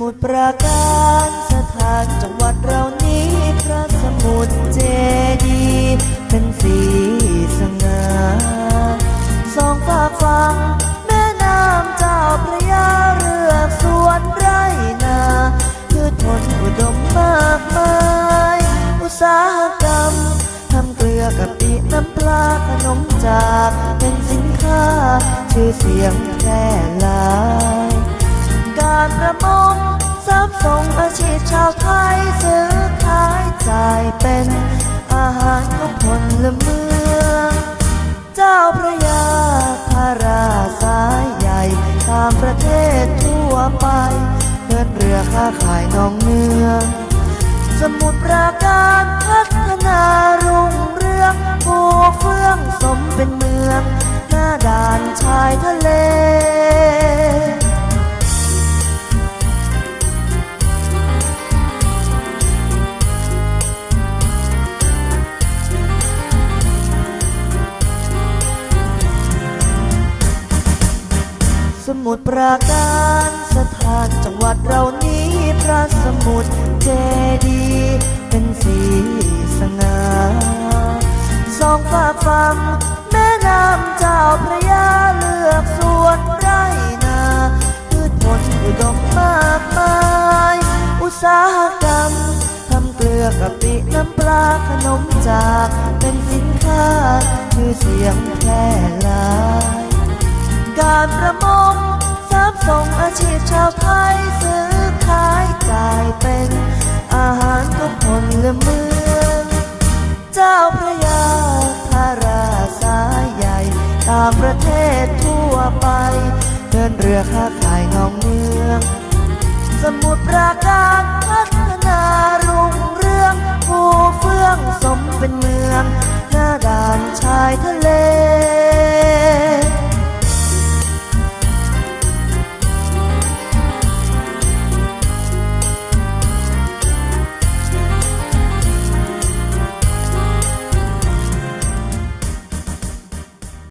มุทรปราการสถานจังหวัดเรานี้พระสมุทรเจดีย์เป็นสีสง่าสองฝากฟังแม่น้ำเจ้าพระยาเรือสวนไรนาพืชผลอุดมมากมาย อุตสาหกรรมทำเกลือกะปิน้ำปลาขนมจากเป็นสินค้า ชื่อเสียงแพร่หลายารประมงทรัพย์ส่งอาชีพชาวไทยซื้อขายจ่ายเป็นอาหารของคนละเมือง เจ้าพระยาพาราสายใหญ่ตามประเทศทั่วไปเดินเรือค้าขายน้องเมืองสมุทรปราการพัฒนารุ่งเรืองผูเฟื่องสมเป็นเมือง หน้าด่านชายทะเล มุทรปราการสถานจังหวัดเรานี้พระสมุทรเจดีย์เป็นสีสง่าสองฝาฟังแม่น้ำเจ้าพระยาเลือกสวนไรนาพืชผลอุดมมากมาย อุตสาหกรรมทำเกลือกะปิน้ำปลาขนมจากเป็นสินค้าชื่อเสียงแพร่หลาย การประ ทรงอาชีพชาวไทยซื้อขายกลายเป็นอาหารของคนละเมือง เจ้าพระยาพระราสายใหญ่ตามประเทศทั่วไป เดินเรือค้าขายนองเมือง สมุทรปราการพัฒนารุ่งเรืองผู้เฟื่องสมเป็นเมือง หน้าด่านชายทะเล